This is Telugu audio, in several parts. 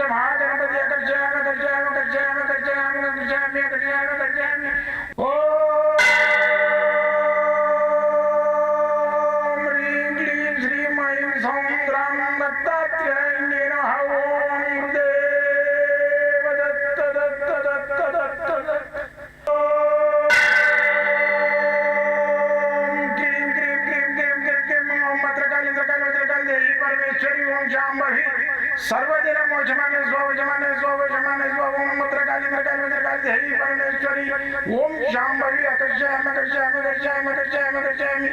ఇష్టం ఆగటం చేయ చేయ చేయ ಪರಮೇಶ್ವರಿ ಓಂ ಶಾಂಭವಿ ಸರ್ವದಿನ ಮೋಜಮಾನೆ ಸ್ವಜಮಾನೆ ಸ್ವಜಮಾನೆ ಸ್ವಮತ್ರ ಕಾಲಿಂದ್ರ ಕಾಲಿಂದ್ರ ಕಾಲಿ ಹೈ ಪರಮೇಶ್ವರಿ ಓಂ ಶಾಂಭವಿ ಅಕಶ್ಯಾಮ ಕಶ್ಯಾಮ ಕಶ್ಯಾಮ ಕಶ್ಯಾಮ ಕಶ್ಯಾಮಿ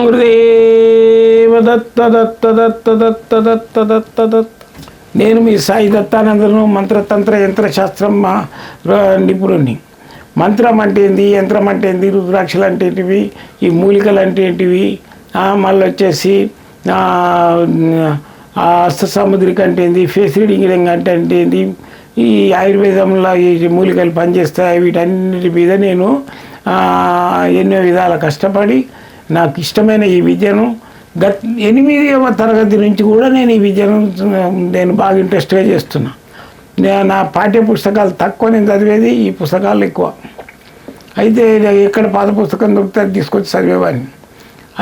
గురుదేవ దత్త దత్త దత్త దత్త దత్త దత్త దత్త నేను మీ సాయి దత్తానందను మంత్రతంత్ర యంత్రశాస్త్రం మా ర- నిపుణుని మంత్రం అంటే ఏంది? యంత్రం అంటే ఏంది? రుద్రాక్షలు అంటే ఏంటివి? ఈ మూలికలు అంటే ఏంటివి? మళ్ళీ వచ్చేసి ఆ, సముద్రిక అంటే ఏంది? ఫేస్ రీడింగ్ అంటే అంటే ఏంది ఈ ఆయుర్వేదంలో ఈ మూలికలు పనిచేస్తాయి వీటన్నిటి మీద నేను ఎన్నో విధాల కష్టపడి నాకు ఇష్టమైన ఈ విద్యను గత ఎనిమిదవ తరగతి నుంచి కూడా నేను ఈ విద్యను నేను బాగా ఇంట్రెస్ట్గా చేస్తున్నా. నేను నా పాఠ్య పుస్తకాలు తక్కువ నేను చదివేది ఈ పుస్తకాలు ఎక్కువ. అయితే ఎక్కడ పాత పుస్తకం దొరికితే తీసుకొచ్చి చదివేవాడిని.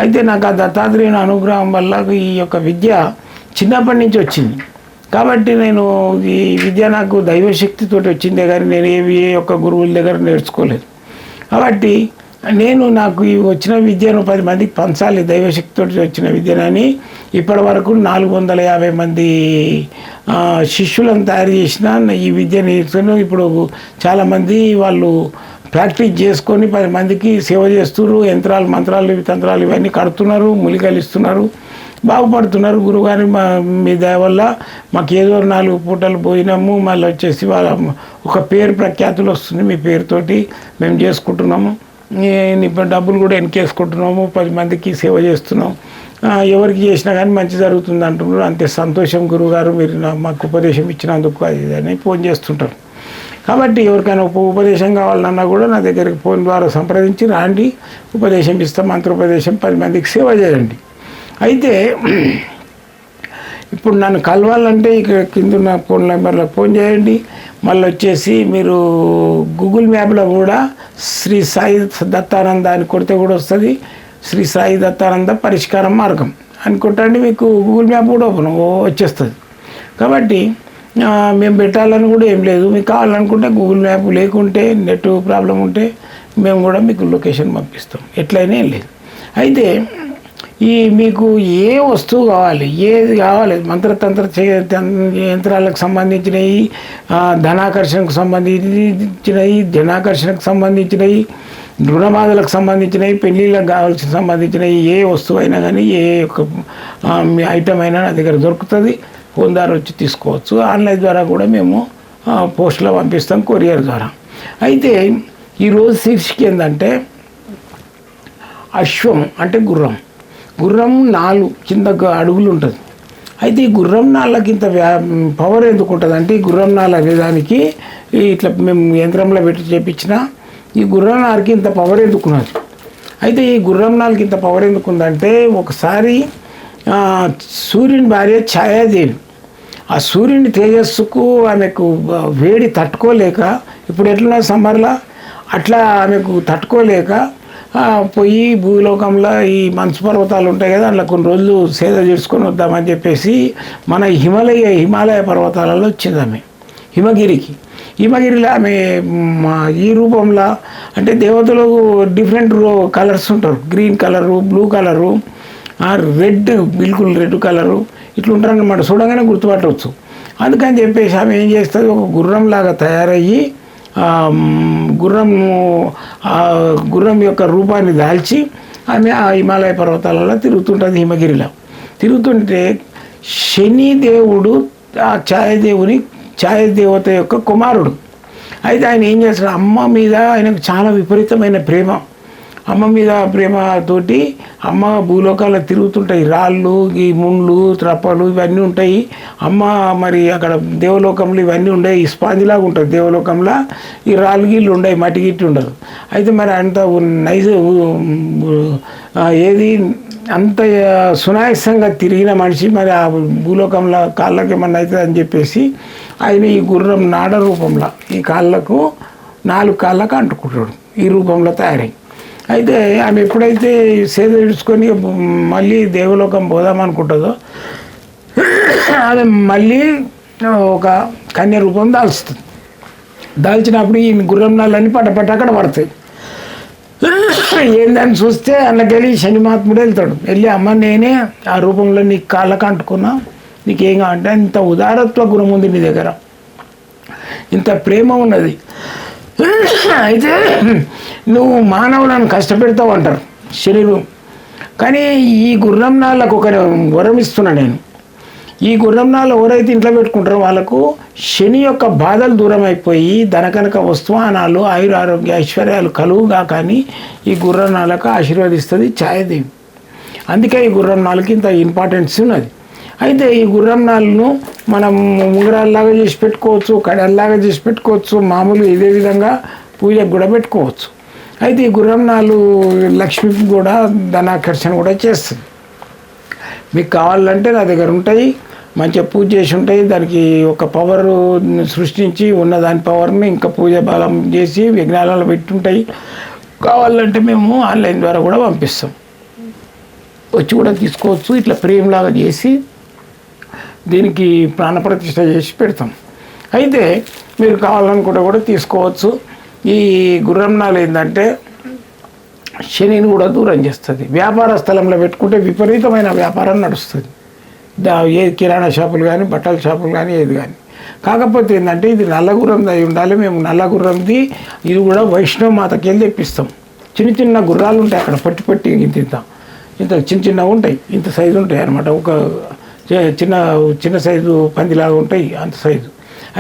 అయితే నాకు ఆ దత్తాత్రేయుని అనుగ్రహం వల్ల ఈ యొక్క విద్య చిన్నప్పటి నుంచి వచ్చింది. కాబట్టి నేను ఈ విద్య నాకు దైవశక్తితో వచ్చిందే కానీ నేను ఏవి ఏ యొక్క గురువుల దగ్గర నేర్చుకోలేదు. కాబట్టి నేను నాకు ఈ వచ్చిన విద్యను పది మందికి పంచాలి దైవశక్తితో వచ్చిన విద్యనని ఇప్పటి వరకు నాలుగు వందల యాభై మంది శిష్యులను తయారు చేసిన ఈ విద్య నేర్చుకుని ఇప్పుడు చాలామంది వాళ్ళు ప్రాక్టీస్ చేసుకొని పది మందికి సేవ చేస్తున్నారు. యంత్రాలు మంత్రాలు ఇవి తంత్రాలు ఇవన్నీ కడుతున్నారు మూలికలు ఇస్తున్నారు. బాగుపడుతున్నారు. గురుగారి మా మీ దయ వల్ల మాకు ఏదో నాలుగు పూటలు పోయినాము. మళ్ళీ వచ్చేసి వాళ్ళ ఒక పేరు ప్రఖ్యాతులు వస్తుంది మీ పేరుతోటి మేము చేసుకుంటున్నాము. డబ్బులు కూడా వెనకేసుకుంటున్నాము పది మందికి సేవ చేస్తున్నాం. ఎవరికి చేసినా కానీ మంచి జరుగుతుంది అంటున్నారు. అంతే సంతోషం గురువుగారు మీరు మాకు ఉపదేశం ఇచ్చినందుకు అది అని ఫోన్ చేస్తుంటారు. కాబట్టి ఎవరికైనా ఉప ఉపదేశం కావాలన్నా కూడా నా దగ్గరికి ఫోన్ ద్వారా సంప్రదించి రాండి. ఉపదేశం ఇస్తాం మంత్రోపదేశం పది మందికి సేవ చేయండి. అయితే ఇప్పుడు నన్ను కలవాలంటే ఇక్కడ కింద ఫోన్ నెంబర్లో ఫోన్ చేయండి. మళ్ళీ వచ్చేసి మీరు గూగుల్ మ్యాప్లో కూడా శ్రీ సాయి దత్తానంద అని కొడితే కూడా వస్తుంది. శ్రీ సాయి దత్తానంద పరిష్కారం మార్గం అని కొట్టండి మీకు. గూగుల్ మ్యాప్ కూడా ఓపెన్ వచ్చేస్తుంది. కాబట్టి మేము పెట్టాలని కూడా ఏం లేదు. మీకు కావాలనుకుంటే గూగుల్ మ్యాప్ లేకుంటే నెట్ ప్రాబ్లం ఉంటే మేము కూడా మీకు లొకేషన్ పంపిస్తాం. ఎట్లయినా ఏం లేదు. అయితే ఈ మీకు ఏ వస్తువు కావాలి? ఏది కావాలి? మంత్రతంత్ర చే- యంత్రాలకు సంబంధించినవి ధనాకర్షణకు సంబంధించినవి ధనాకర్షణకు సంబంధించినవి రుణబాధలకు సంబంధించినవి పెళ్ళిళ్ళకి కావాల్సిన సంబంధించినవి ఏ వస్తువు అయినా కానీ ఏ ఒక ఐటెం ఐటమ్ అయినా నా దగ్గర దొరుకుతుంది. ఫోన్ ద్వారా వచ్చి తీసుకోవచ్చు. ఆన్లైన్ ద్వారా కూడా మేము పోస్ట్లో పంపిస్తాం కొరియర్ ద్వారా. అయితే ఈరోజు శీర్షిక ఏంటంటే అశ్వం అంటే గుర్రం. గుర్రం నాలుగు కింద అడుగులు ఉంటుంది. అయితే ఈ గుర్రం నాళ్ళకి ఇంత వ్యా పవర్ ఎందుకు ఉంటుంది అంటే ఈ గుర్రం నాళ్ళ విధానికి ఇట్లా మేము యంత్రంలో పెట్టి చేపించిన ఈ గుర్రం నాలుగుకి ఇంత పవర్ ఎందుకున్నది అయితే ఈ గుర్రం నాలుగు ఇంత పవర్ ఎందుకుందంటే ఒకసారి సూర్యుని భార్య ఛాయాదేవి. ఆ సూర్యుని తేజస్సుకు ఆమెకు వేడి తట్టుకోలేక ఇప్పుడు ఎట్లున్నా సమ్మర్లో అట్లా ఆమెకు తట్టుకోలేక పోయి భూలోకంలో ఈ మంచు పర్వతాలు ఉంటాయి కదా అందులో కొన్ని రోజులు సేద చేసుకొని వద్దామని చెప్పేసి మన హిమాలయ హిమాలయ పర్వతాలలో వచ్చింది ఆమె హిమగిరికి. హిమగిరిలో ఆమె ఈ రూపంలో అంటే దేవతలు డిఫరెంట్ కలర్స్ ఉంటారు. Green colour blue colour red బిల్కుల్ red colour ఇట్లా ఉంటారన్నమాట. చూడగానే గుర్తుపట్టవచ్చు. అందుకని చెప్పేసి ఆమె ఏం చేస్తుంది? ఒక గుర్రంలాగా తయారయ్యి గుర్రం గుర్రం యొక్క రూపాన్ని దాల్చి ఆమె ఆ హిమాలయ పర్వతాలలో తిరుగుతుంటుంది హిమగిరిలో. తిరుగుతుంటే శని దేవుడు ఆ ఛాయదేవుని ఛాయదేవత యొక్క కుమారుడు. అయితే ఆయన ఏం చేస్తాడు? అమ్మ మీద ఆయనకు చాలా విపరీతమైన ప్రేమ. అమ్మ మీద ప్రేమతోటి అమ్మ భూలోకాల్లో తిరుగుతుంటాయి. రాళ్ళు ఈ ముండ్లు త్రప్పలు ఇవన్నీ ఉంటాయి. అమ్మ మరి అక్కడ దేవలోకంలో ఇవన్నీ ఉండయి ఈ స్పాంజిలాగా ఉంటుంది దేవలోకంలో. ఈ రాళ్ళు గీళ్ళు ఉండవు మట్టి గిట్టి ఉండదు అయితే మరి అంత నైస్ ఏది అంత సునాయాసంగా తిరిగిన మనిషి మరి ఆ భూలోకంలో కాళ్ళకి ఏమన్నా అవుతుంది అని చెప్పేసి ఆయన ఈ గుర్రం నాడ రూపంలో ఈ కాళ్ళకు నాలుగు కాళ్ళకు అంటుకుంటాడు. ఈ రూపంలో తయారై అయితే ఆమె ఎప్పుడైతే సేద ఇడుచుకొని మళ్ళీ దేవలోకం పోదామనుకుంటుందో ఆమె మళ్ళీ ఒక కన్య రూపం దాల్చుతుంది. దాల్చినప్పుడు ఈ గుర్రం నాళ్ళన్నీ పట్ట అక్కడ పడతాయి. ఏందని చూస్తే అన్నకెళ్ళి శనిమాత్ముడు వెళ్తాడు. వెళ్ళి అమ్మ నేనే ఆ రూపంలో నీ కాళ్ళకు అంటుకున్నా నీకేం కావాలంటే ఇంత ఉదారత్వ గుణం ఉంది నీ దగ్గర. ఇంత ప్రేమ ఉన్నది. అయితే నువ్వు మానవులను కష్టపెడతావు అంటారు శరీరం. కానీ ఈ గుర్రం నాళ్ళకు ఒక వరం ఇస్తున్నా నేను. ఈ గుర్రం నాళ్ళు ఎవరైతే ఇంట్లో పెట్టుకుంటారో వాళ్ళకు శని యొక్క బాధలు దూరం అయిపోయి ధనకనక వస్తువానాలు ఆయుర ఆరోగ్య ఐశ్వర్యాలు కలువుగా కానీ ఈ గుర్రం నాళ్ళకు ఆశీర్వదిస్తుంది ఛాయదేవి. అందుకే ఈ గుర్రం నాళ్ళకి ఇంత ఇంపార్టెన్స్ ఉన్నది. అయితే ఈ గుర్రం నాళ్ళను మనం ఉంగరాల్లాగా చేసి పెట్టుకోవచ్చు కడల్లాగా చేసి పెట్టుకోవచ్చు మామూలు ఇదే విధంగా పూజకు కూడా పెట్టుకోవచ్చు. అయితే ఈ గుర్రం నాళ్ళు లక్ష్మికి కూడా ధనాకర్షణ కూడా చేస్తుంది. మీకు కావాలంటే నా దగ్గర ఉంటాయి మంచిగా పూజ చేసి ఉంటాయి దానికి ఒక పవర్ సృష్టించి ఉన్న దాని పవర్ని ఇంకా పూజ బలం చేసి విఘ్నాలలో పెట్టుంటాయి. కావాలంటే మేము ఆన్లైన్ ద్వారా కూడా పంపిస్తాం. వచ్చి కూడా తీసుకోవచ్చు ఇట్లా ప్రేమలాగా చేసి దీనికి ప్రాణప్రతిష్ఠ చేసి పెడతాం. అయితే మీరు కావాలనుకుంటే కూడా తీసుకోవచ్చు. ఈ గుర్రంనాలు ఏంటంటే శనిని కూడా దూరం చేస్తుంది. వ్యాపార స్థలంలో పెట్టుకుంటే విపరీతమైన వ్యాపారం నడుస్తుంది. దా ఏ కిరాణా షాపులు కానీ బట్టల షాపులు కానీ ఏది కానీ కాకపోతే ఏంటంటే ఇది నల్లగుర్రం అయి ఉండాలి. మేము నల్లగుర్రంది ఇది కూడా వైష్ణవ మాతకి వెళ్ళి తెప్పిస్తాం. చిన్న చిన్న గుర్రాలు ఉంటాయి అక్కడ పట్టి పట్టి ఇంత ఇంత ఇంత చిన్న చిన్నగా ఉంటాయి. ఇంత సైజు ఉంటాయి అనమాట ఒక చిన్న చిన్న సైజు పందిలాగా ఉంటాయి అంత సైజు.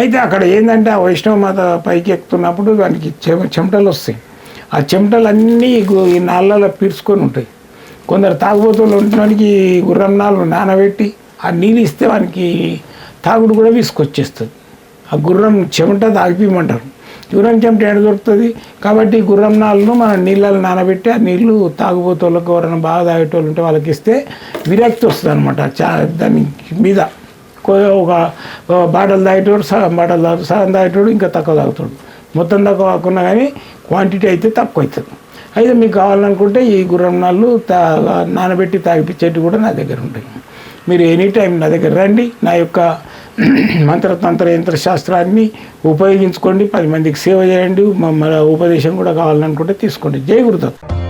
అయితే అక్కడ ఏంటంటే ఆ వైష్ణవ మాత పైకి ఎక్కుతున్నప్పుడు దానికి చెమ చెమటలు వస్తాయి. ఆ చెమటలు అన్నీ ఈ నాళ్ళలో పీల్చుకొని ఉంటాయి. కొందరు తాగుబోతులు ఉండడానికి గుర్రం నాళ్ళు నానబెట్టి ఆ నీళ్ళు ఇస్తే వానికి తాగుడు కూడా విసుకొచ్చేస్తుంది ఆ గుర్రం చెమట తాగిపోయమంటారు. గుర్రం చెమట ఎడ దొరుకుతుంది? కాబట్టి గుర్రం నాళ్ళను మనం నీళ్ళలో నానబెట్టి ఆ నీళ్ళు తాగుబోతోళ్ళకి ఎవరైనా బాగా తాగేటోళ్ళు ఉంటే వాళ్ళకి ఇస్తే విరక్తి వస్తుంది అనమాట చా దాని మీద ఒక బాటలు తాగేటోడు సగం బాటలు తాగు సగం తాగేటోడు ఇంకా తక్కువ తాగుతాడు. మొత్తం తక్కువ కాకుండా కానీ క్వాంటిటీ అయితే తక్కువ అవుతుంది. అయితే మీకు కావాలనుకుంటే ఈ గుర్రం నాళ్ళు తా నానబెట్టి తాగిపించేటి కూడా నా దగ్గర ఉంటాయి. మీరు ఎనీ టైం నా దగ్గర రండి. నా యొక్క మంత్రతంత్ర యంత్ర శాస్త్రాన్ని ఉపయోగించుకోండి పది మందికి సేవ చేయండి మమ్మల్ని ఉపదేశం కూడా కావాలనుకుంటే తీసుకోండి. జై గురుదత్త